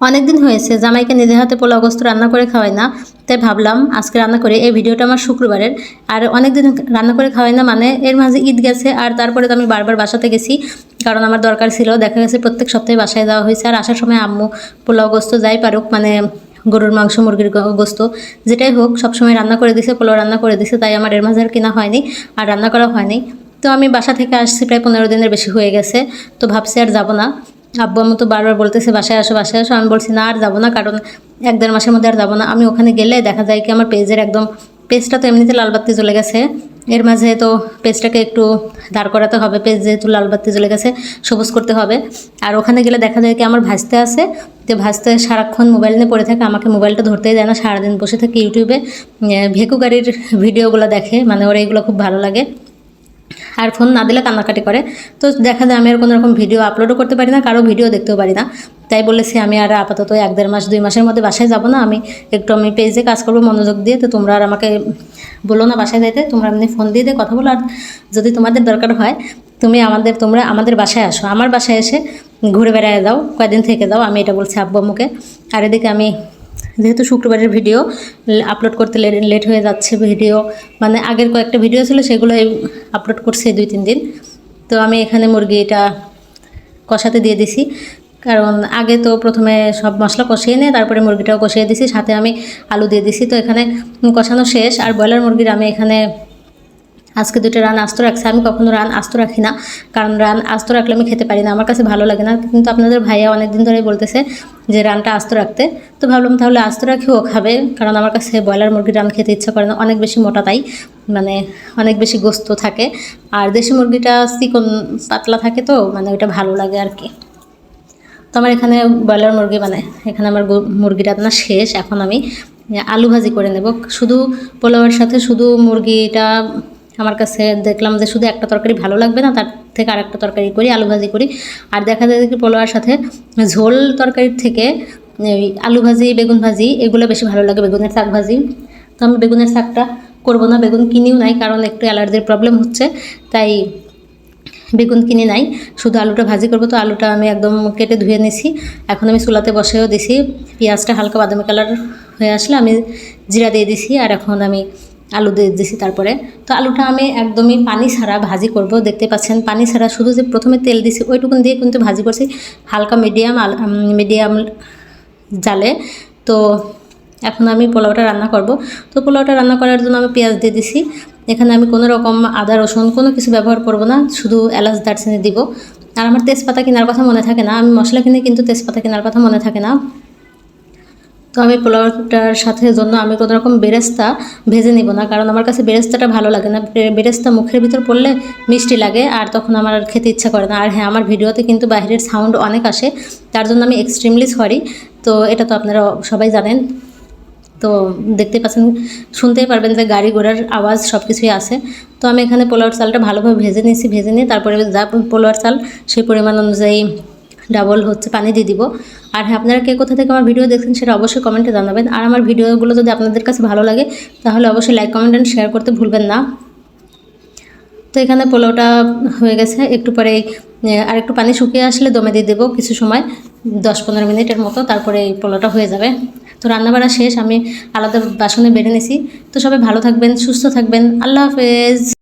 অনেকদিন হয়েছে, জামাইকে নিজের হাতে পোলাও গোস্ত রান্না করে খাওয়াই না, তাই ভাবলাম আজকে রান্না করে। এই ভিডিওটা আমার শুক্রবারের। আর অনেকদিন রান্না করে খাওয়াই না মানে এর মাঝে ঈদ গেছে, আর তারপরে তো আমি বারবার বাসাতে গেছি, কারণ আমার দরকার ছিল। দেখা গেছে প্রত্যেক সপ্তাহে বাসায় দেওয়া হয়েছে, আর আসার সময় আম্মু পোলাও গোস্ত যাই পারুক মানে গরুর মাংস, মুরগির গোস্ত, যেটাই হোক, সবসময় রান্না করে দিছে, পোলাও রান্না করে দিছে, তাই আমার এর মাঝে আর কেনা হয়নি, আর রান্না করা হয়নি। তো আমি বাসা থেকে আসছি, প্রায় পনেরো দিনের বেশি হয়ে গেছে, তো ভাবছি আর যাব না। আব্বু আম্মু তো বারবার বলতেছে, বাসায় আসো বাসায় আসো। আমি বলছি, না, আর যাব না, কারণ এক দেড় মাসের মধ্যে আর যাব না। আমি ওখানে গেলে দেখা যায় কি আমার পেজের একদম, পেজটা তো এমনিতে লাল চলে গেছে। এর মাঝে তো পেজটাকে একটু দাঁড় করাতে হবে, পেজ যেহেতু লাল চলে গেছে, সবুজ করতে হবে। আর ওখানে গেলে দেখা যায় কি আমার ভাজতে আছে তো ভাজতে সারাক্ষণ মোবাইল নিয়ে পড়ে থাকে, আমাকে মোবাইলটা ধরতেই দেয় না, সারাদিন বসে থাকে ইউটিউবে। ভেকু গাড়ির ভিডিওগুলো দেখে মানে ওর এইগুলো খুব ভালো লাগে। আর ফোন না দিলে কান্নাকাটি করে। তো দেখা যায় আমি আর কোনো রকম ভিডিও আপলোডও করতে পারি না, কারও ভিডিও দেখতেও পারি না। তাই বলেছি আমি আর আপাতত এক দেড় মাস, দুই মাসের মধ্যে বাসায় যাব না। আমি একটু আমি পেজে কাজ করব, মনোযোগ দিয়ে। তো তোমরা আর আমাকে বলো না বাসায় যাইতে। তোমরা এমনি ফোন দিয়ে দিয়ে কথা বলো। আর যদি তোমাদের দরকার হয়, তুমি আমাদের, তোমরা আমাদের বাসায় আসো। আমার বাসায় এসে ঘুরে বেড়ায় যাও কয়েকদিন থেকে যাও, আমি এটা বলছি আব্বু আম্মুকে। আর এদিকে আমি যেহেতু শুক্রবারের ভিডিও আপলোড করতে লেট হয়ে যাচ্ছে ভিডিও মানে আগের কয়েকটা ভিডিও ছিল সেগুলো আপলোড করছে দুই, তিন দিন। তো আমি এখানে মুরগি এটা কষাতে দিয়ে দিছি। কারণ আগে তো প্রথমে সব মশলা কষিয়ে নিয়ে তারপরে মুরগিটাও কষিয়ে দিছি, সাথে আমি আলু দিয়ে দিছি। তো এখানে কষানো শেষ, আর ব্রয়লার মুরগির আমি এখানে আজকে দুটো রান আস্ত রাখছে, আমি কখনো রান আস্ত রাখি না। কারণ রান আস্ত রাখলে আমি খেতে পারি না, আমার কাছে ভালো লাগে না। কিন্তু আপনাদের ভাইয়া অনেকদিন ধরেই বলতেছে যে রানটা আস্ত রাখতে। তো ভাবলাম তাহলে আস্ত রাখি, ও খাবে। কারণ আমার কাছে ব্রয়লার মুরগির রান খেতে ইচ্ছা করে না, অনেক বেশি মোটা তাই মানে অনেক বেশি গোস্ত থাকে। আর দেশি মুরগিটা চিকন, পাতলা থাকে তো মানে ওইটা ভালো লাগে আর কি। তো আমার এখানে ব্রয়লার মুরগি মানে এখানে আমার মুরগি রান্না শেষ, এখন আমি আলু ভাজি করে নেব। শুধু পোলাওয়ের সাথে শুধু মুরগিটা আমার কাছে দেখলাম যে শুধু একটা তরকারি ভালো লাগবে না, তার থেকে আর একটা তরকারি করি, আলু ভাজি করি। আর দেখা যায় কি পোলাওয়ার সাথে ঝোল তরকারির থেকে আলু ভাজি, বেগুন ভাজি, এগুলো বেশি ভালো লাগে, বেগুনের শাক ভাজি। তো আমি বেগুনের শাকটা করব না, বেগুন কিনিও নাই, কারণ একটু অ্যালার্জির প্রবলেম হচ্ছে, তাই বেগুন কিনে নাই। শুধু আলুটা ভাজি করব, তো আলুটা আমি একদম কেটে ধুয়ে নিছি। এখন আমি চুলাতে বসেও দিছি, পেঁয়াজটা হালকা বাদামি কালার হয়ে আসলে আমি জিরা দিয়ে দিছি, আর এখন আমি আলু দিয়ে দিছি তারপরে। তো আলুটা আমি একদমই পানি ছাড়া ভাজি করব, দেখতে পাচ্ছেন? পানি ছাড়া শুধু যে প্রথমে তেল দিছি ওইটুকুন দিয়ে কিন্তু ভাজি করছি হালকা মিডিয়াম মিডিয়াম জালে। তো এখন আমি পোলাওটা রান্না করব। তো পোলাওটা রান্না করার জন্য আমি পেঁয়াজ দিয়ে দিছি এখানে আমি কোনো রকম আদা, রসুন কোনো কিছু ব্যবহার করব না, শুধু এলাচ, দারচিনি দিব। আর আমার তেজপাতা কেনার কথা মনে থাকে না, আমি মশলা কিনে কিন্তু তেজপাতা কেনার কথা মনে থাকে না। তো আমি পোলাওটার সাথে জন্য আমি কোনো রকম বেরেস্তা ভেজে নিব না, কারণ আমার কাছে বেরেস্তাটা ভালো লাগে না। বেরেস্তা মুখের ভিতর পড়লে মিষ্টি লাগে আর তখন আমার খেতে ইচ্ছা করে না। আর হ্যাঁ আমার ভিডিওতে কিন্তু বাইরের সাউন্ড অনেক আসে, তার জন্য আমি এক্সট্রিমলি সরি তো এটা তো আপনারা সবাই জানেন। তো দেখতে পাচ্ছেন, শুনতেই পারবেন যে গাড়ি ঘোড়ার আওয়াজ সব কিছুই আছে। তো আমি এখানে পোলাওয়ার চালটা ভালোভাবে ভেজে নিয়েছি, ভেজে নিয়ে তারপরে যা পোলাওয়ার চাল সেই পরিমাণ অনুযায়ী ডাবল হচ্ছে, পানি দিয়ে দিব। আর হ্যাঁ আপনারা কে কোথা থেকে আমার ভিডিও দেখছেন সেটা অবশ্যই কমেন্টে জানাবেন। আর আমার ভিডিওগুলো যদি আপনাদের কাছে ভালো লাগে, তাহলে অবশ্যই লাইক কমেন্ট অ্যান্ড শেয়ার করতে ভুলবেন না। তো এখানে পোলাওটা হয়ে গেছে। একটু পরে আর একটু পানি শুকিয়ে আসলে দমে দিয়ে দেবো কিছু সময়, দশ পনেরো মিনিটের মতো, তারপরে এই পোলাওটা হয়ে যাবে। তো রান্নাবাড়া শেষ, আমি আলাদা বাসনে বেড়ে নিছি। তো সবাই ভালো থাকবেন, সুস্থ থাকবেন। আল্লাহ হাফেজ।